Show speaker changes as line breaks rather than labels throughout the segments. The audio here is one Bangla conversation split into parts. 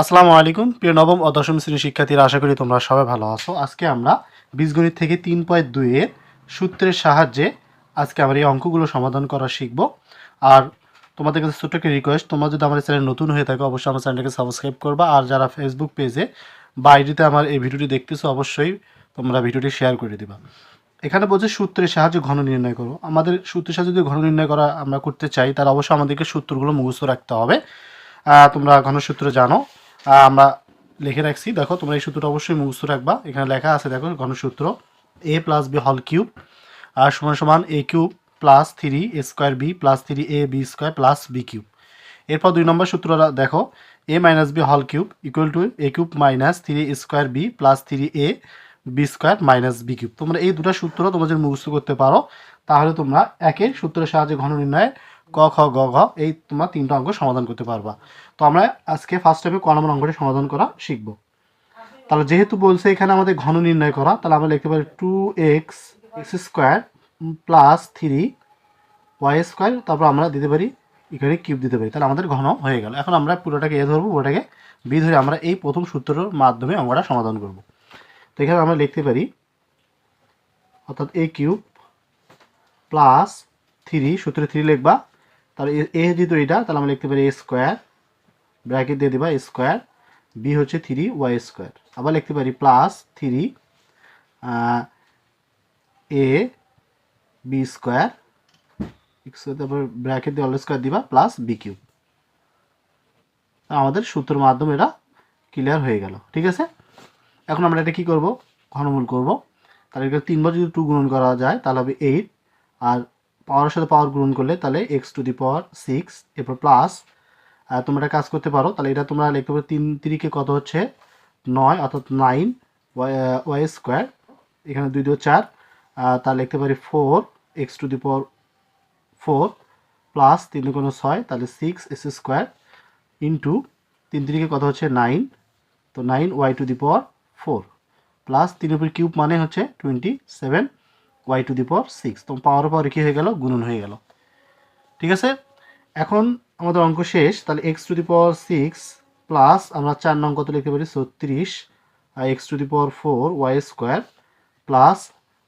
আসসালামু আলাইকুম। প্রিয় নবম ও দশম শ্রেণির শিক্ষার্থীরা, আশা করি তোমরা সবাই ভালো আছো। আজকে আমরা বীজগণিত থেকে তিন পয়েন্ট দুইয়ের সূত্রের সাহায্যে আজকে আমরা এই অঙ্কগুলো সমাধান করা শিখব। আর তোমাদের কাছে ছোট্ট একটা রিকোয়েস্ট তোমরা যদি আমার চ্যানেল নতুন হয়ে থাকো, অবশ্যই আমার চ্যানেলটাকে সাবস্ক্রাইব করবা। আর যারা ফেসবুক পেজে বা আইডিতে আমার এই ভিডিওটি দেখতেছো, অবশ্যই তোমরা ভিডিওটি শেয়ার করে দিবা। এখানে বলছে সূত্রের সাহায্যে ঘন নির্ণয় করো। আমাদের সূত্রের সাহায্যে যদি ঘন নির্ণয় করা আমরা করতে চাই, তাহলে অবশ্যই আমাদেরকে সূত্রগুলো মুখস্থ রাখতে হবে। তোমরা ঘনসূত্র জানো। আমরা লিখে রাখছি। দেখো, তোমরা এই সূত্রটা অবশ্যই মুখস্থ রাখবা। এখানে লেখা আছে, দেখো, ঘনসূত্র এ প্লাস বি হল কিউব আর সমান সমান A cube plus three A square B plus three A B square plus B cube এরপর দুই নম্বর সূত্রটা দেখো এ মাইনাস বি হল cube equal to A cube minus three square B plus three A B square minus B cube তোমরা এই দুটো সূত্র তোমরা যদি মুখস্থ করতে পারো, তাহলে তোমরা একের সূত্রের সাহায্যে ঘন নির্ণয়ে ক, খ, গ, ঘ, এই তোমরা তিনটা অঙ্ক সমাধান করতে পারবা। তো আমরা আজকে ফার্স্ট টাইমে ক নম্বর অঙ্কটি সমাধান করা শিখব। তাহলে যেহেতু বলছে এখানে আমাদের ঘন নির্ণয় করা, তাহলে আমরা লিখতে পারি two X X square plus three Y square তারপর আমরা দিতে পারি এখানে কিউব দিতে পারি। তাহলে আমাদের ঘন হয়ে গেল। এখন আমরা পুরোটাকে এ ধরবো, পুরোটাকে বি ধরে আমরা এই প্রথম সূত্রের মাধ্যমে অঙ্কটা সমাধান করব। তো এখানে আমরা লিখতে পারি, অর্থাৎ এ কিউব প্লাস থ্রি সূত্রে থ্রি লিখবা। তাহলে এ- যেহেতু এটা, তাহলে আমরা লিখতে পারি এ স্কোয়ার ব্র্যাকেট দিয়ে দিবা স্কোয়ার বি হচ্ছে থ্রি ওয়াই স্কোয়ার আবার লিখতে পারি plus three A B square তারপর ব্র্যাকেট দিয়ে অল স্কোয়ার দিবা প্লাস বি কিউব আমাদের সূত্রের মাধ্যমে এটা ক্লিয়ার হয়ে গেল, ঠিক আছে? এখন আমরা এটা কি করব? ঘনমূল করব। তাহলে এটা তিনবার যদি টু গুণন করা যায়, তাহলে হবে এইট আর পাওয়ারের সাথে পাওয়ার গ্রহণ করলে তাহলে X to the power six এরপর প্লাস তোমরা একটা কাজ করতে পারো, তাহলে এটা তোমরা লিখতে পারো তিন তিরিকে কত হচ্ছে? নয়, অর্থাৎ নাইন ওয়াই স্কোয়ার এখানে দুই দু চার তা লিখতে পারি four X to the power four plus তিন কোনো ছয়, তাহলে সিক্স এস স্কোয়ার ইন্টু তিন তিরিকে কত হচ্ছে? নাইন তো nine Y to the power four plus তিন উপর কিউব মানে হচ্ছে twenty seven Y to the power six তো পাওয়ার পাওয়ার কী হয়ে গেল? গুণন হয়ে গেল। ঠিক আছে? এখন আমাদের অঙ্ক শেষ। তাহলে X to the power six plus আমরা চার নং কত লিখতে পারি? ছত্রিশ। আর X to the power four Y square plus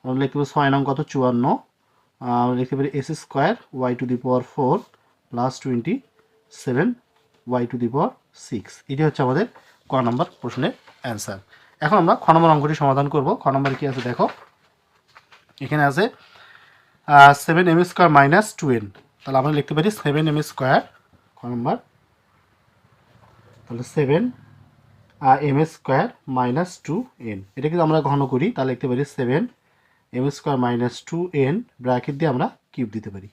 আমরা লিখতে পারি ছয় নং কত? চুয়ান্ন। আমরা লিখতে পারি X square Y to the power four plus twenty seven Y to the power six এটি হচ্ছে আমাদের ক নম্বর প্রশ্নের অ্যান্সার এখন আমরা খ নম্বর অঙ্কটি সমাধান করব। খ নম্বর কী আছে দেখো? এখানে আছে seven M square minus two N তাহলে আমরা লিখতে পারি সেভেন এম স্কোয়ার ক নম্বর? তাহলে seven M square minus two N এটা কিন্তু আমরা ঘন করি, তাহলে লিখতে পারি seven M square minus two N bracket দিয়ে আমরা কিউব দিতে পারি।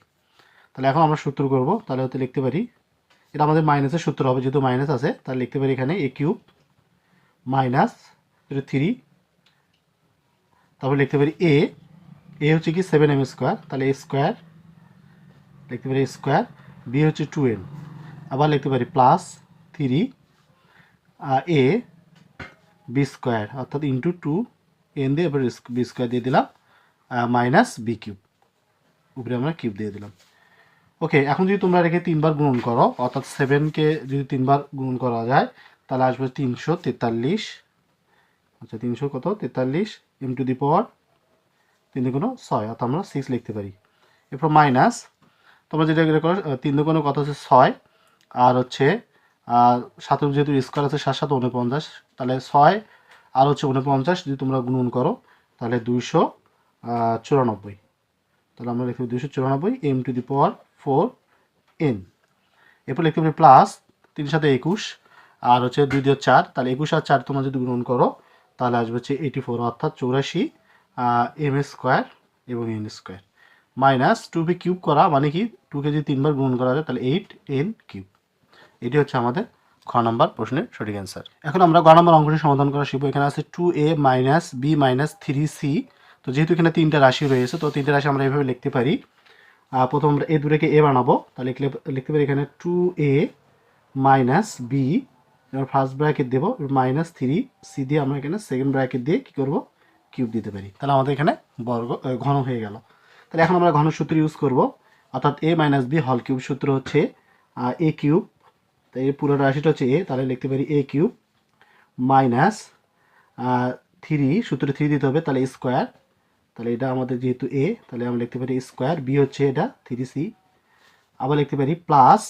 তাহলে এখন আমরা সূত্র করব, তাহলে হতে লিখতে পারি, এটা আমাদের মাইনাসের সূত্র হবে, যেহেতু মাইনাস আছে, তাহলে লিখতে পারি এখানে এ কিউব মাইনাস থ্রি তারপর লিখতে পারি এ এ হচ্ছে কি সেভেন এম স্কোয়ার তাহলে এ স্কোয়ার লিখতে পারি স্কোয়ার বি হচ্ছে টু এন আবার লিখতে পারি plus three A B square অর্থাৎ ইন্টু টু এন দিয়ে এবার বি স্কোয়ার দিয়ে দিলাম মাইনাস বি কিউব উপরে আমরা কিউব দিয়ে দিলাম। ওকে এখন যদি তোমরা রেখে তিনবার গুণন করো, অর্থাৎ সেভেনকে যদি তিনবার গুণন করা যায়, তাহলে আসবে তিনশো তেতাল্লিশ আচ্ছা তিনশো কত? তেতাল্লিশ এম টু দি পাওয়ার তিন দুগুণ ছয়, অর্থাৎ আমরা সিক্স লিখতে পারি। এরপর মাইনাস তোমরা যেটা করো তিন দুগুণ কত হচ্ছে ছয়, আর হচ্ছে সাত যেহেতু স্কোয়ার আছে সাত সাত উনপঞ্চাশ তাহলে ছয়, আর হচ্ছে উনপঞ্চাশ যদি তোমরা গুণন করো, তাহলে দুইশো চুরানব্বই। তাহলে আমরা লিখতে দুইশো চুরানব্বই M to the power four N এরপর লিখতে পারি প্লাস তিন সাথে একুশ, আর হচ্ছে দুই দিয়ে চার, তাহলে একুশ আর চার তোমরা যদি গুণন করো, তাহলে আসবে হচ্ছে এইটি ফোর অর্থাৎ চৌরাশি এম স্কোয়ার এবং N square minus two B cube করা মানে কি? টুকে যদি তিনবার গুণন করা যায়, তাহলে এইট এন কিউব এটি হচ্ছে আমাদের খ নম্বর প্রশ্নের সঠিক অ্যান্সার এখন আমরা গ নম্বর অঙ্কটি সমাধান করা শিখব। এখানে আছে two A minus B minus three C তো যেহেতু এখানে তিনটা রাশি রয়েছে, তো তিনটা রাশি আমরা এভাবে লিখতে পারি। প্রথম আমরা এ দুটোকে এ বানাবো। তাহলে লিখলে লিখতে পারি এখানে টু এ মাইনাস বি এবার ফার্স্ট ব্র্যাকেট দেবো মাইনাস থ্রি সি দিয়ে আমরা এখানে সেকেন্ড ব্র্যাকেট দিয়ে কী করব? কিউব দিতে পারি। তাহলে আমাদের এখানে বর্গ ঘন হয়ে গেল। তাহলে এখন আমরা ঘন সূত্র ইউজ করব। অর্থাৎ এ মাইনাস বি হল কিউব সূত্র হচ্ছে এ কিউব তাই এই পুরো রাশিটা হচ্ছে এ তাহলে লিখতে পারি এ কিউব মাইনাস থ্রি সূত্রে থ্রি দিতে হবে, তাহলে স্কোয়ার তাহলে এটা আমাদের যেহেতু এ তাহলে আমরা লিখতে পারি স্কোয়ার বি হচ্ছে এটা থ্রি সি আবার লিখতে পারি প্লাস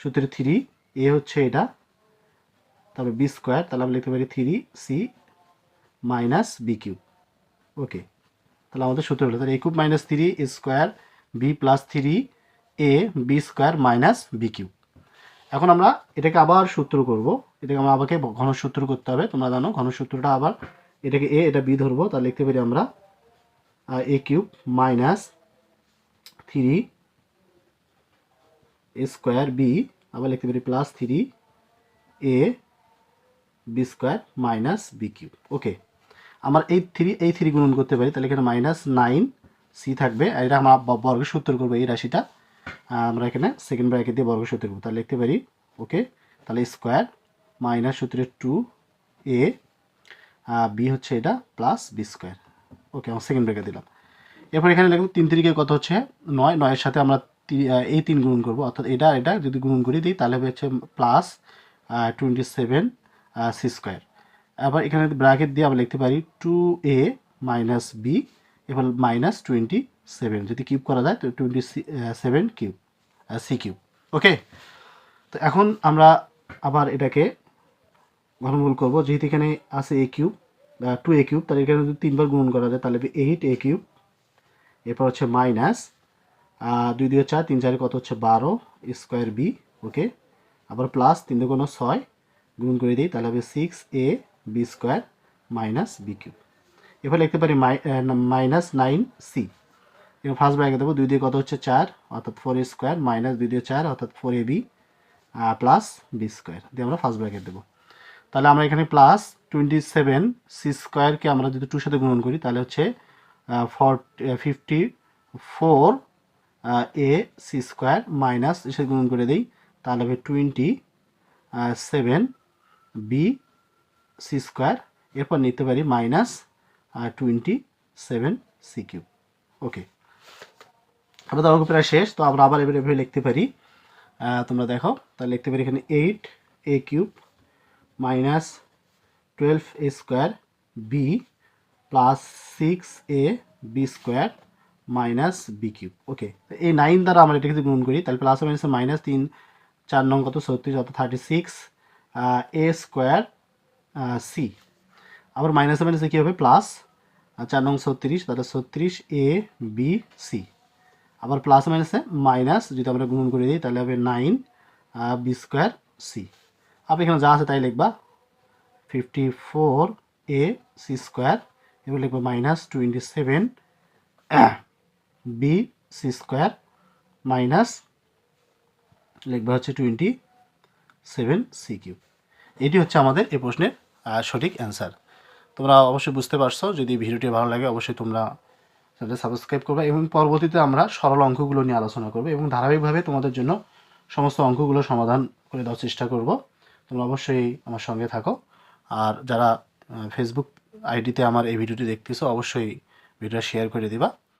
সূত্রে থ্রি এ হচ্ছে এটা। তারপরে বি স্কোয়ার তাহলে আমরা লিখতে পারি three C minus B cube okay তাহলে আমাদের সূত্র হলো, তাহলে A cube minus three square B plus three A B square minus B cube এখন আমরা এটাকে আবার সূত্র করব। এটাকে আমরা আমাকে ঘন সূত্র করতে হবে। তোমরা জানো ঘন সূত্রটা আবার এটাকে এ এটা বি ধরবো। তাহলে লিখতে পারি আমরা A cube minus three square B আবার লিখতে পারি plus three A B square minus B cube okay আমার এই থ্রি এই থ্রি গুণন করতে পারি, তাহলে এখানে মাইনাস নাইন সি থাকবে, আর এটা আমরা ব- বর্গ করব এই রাশিটা। আমরা এখানে সেকেন্ড ব্র্যাকেট দিয়ে বর্গ সূত্র করব, তাহলে লিখতে পারি ওকে তাহলে স্কোয়ার মাইনাস সূত্রের টু এ বি হচ্ছে এটা প্লাস বি স্কোয়ার ওকে আমার সেকেন্ড ব্র্যাকেট দিলাম। এরপর এখানে লিখব তিন তিরিকে কত হচ্ছে? নয়, নয়ের সাথে আমরা এই তিন গুণন করব, অর্থাৎ এটা এটা যদি গুণন করে দিই, তাহলে হচ্ছে plus twenty seven C square আবার এখানে ব্র্যাকেট দিয়ে আমরা লিখতে পারি টু এ মাইনাস বি এবার মাইনাস টোয়েন্টি সেভেন যদি কিউব করা যায় তো twenty seven cube C cube. Okay? তো এখন আমরা আবার এটাকে ঘনমূল করব। যেহেতু এখানে আছে A cube two A cube, তাহলে এখানে যদি তিনবার গুণন করা যায়, তাহলে এইট এ কিউব। এরপর হচ্ছে মাইনাস দুই দুই চার, তিন চারে কত হচ্ছে বারো স্কোয়ার বি ওকে? আবার প্লাস তিন দুগুণ ছয় গুণ করে দিই, তাহলে হবে six A B square minus B cube এবার লিখতে পারি মাইনাস নাইন সি এবার ফার্স্ট ব্র্যাকেট দেবো দুই দিয়ে কত হচ্ছে চার? অর্থাৎ ফোর এ স্কোয়ার মাইনাস দুই দিয়ে চার, অর্থাৎ four A B plus B square দিয়ে আমরা ফার্স্ট ব্র্যাকেট দেবো। তাহলে আমরা এখানে প্লাস টোয়েন্টি সেভেন সি স্কোয়ারকে আমরা যদি টুর সাথে গুণন করি, তাহলে হচ্ছে four fifty four A C square minus এসে গুণন করে দিই, তাহলে হবে twenty seven B C square এরপর নিতে পারি minus twenty seven C cube okay আমাদের অঙ্ক প্রায় শেষ, তো আমরা আবার এবার এভাবে লিখতে পারি। তোমরা দেখো, তাহলে লিখতে পারি এখানে eight A cube minus twelve A square B plus six A B square minus B cube okay এই নাইন দ্বারা আমরা এটাকে গুণ করি, তাহলে প্লাস মাইনাস মাইনাস তিন, চার নং কত? ছত্রিশ, অর্থাৎ thirty six A square C আবার মাইনাস মাইনাসে কী হবে? প্লাস চার নং ছত্রিশ, তাহলে ছত্রিশ এ বি সি আবার প্লাস মাইনাসে মাইনাস যদি আমরা গুণন করে দিই, তাহলে হবে নাইন বি স্কোয়ার সি আপনি এখানে যা আছে তাই লিখবা। Fifty four A C square এবার লিখব minus twenty seven B C square minus লিখবা হচ্ছে টোয়েন্টি সেভেন সি কিউব এটি হচ্ছে আমাদের এ প্রশ্নের সঠিক অ্যান্সার। তোমরা অবশ্যই বুঝতে পারছ, যদি ভিডিওটি ভালো লাগে অবশ্যই তোমরা চ্যানেলটা সাবস্ক্রাইব করবে এবং পরবর্তীতে আমরা সরল অঙ্কগুলো নিয়ে আলোচনা করব এবং ধারাবাহিকভাবে তোমাদের জন্য সমস্ত অঙ্কগুলো সমাধান করে দেওয়ার চেষ্টা করব। তোমরা অবশ্যই আমার সঙ্গে থাকো। আর যারা ফেসবুক আইডিতে আমার এই ভিডিওটি দেখতেছো, অবশ্যই ভিডিওটা শেয়ার করে দিবা।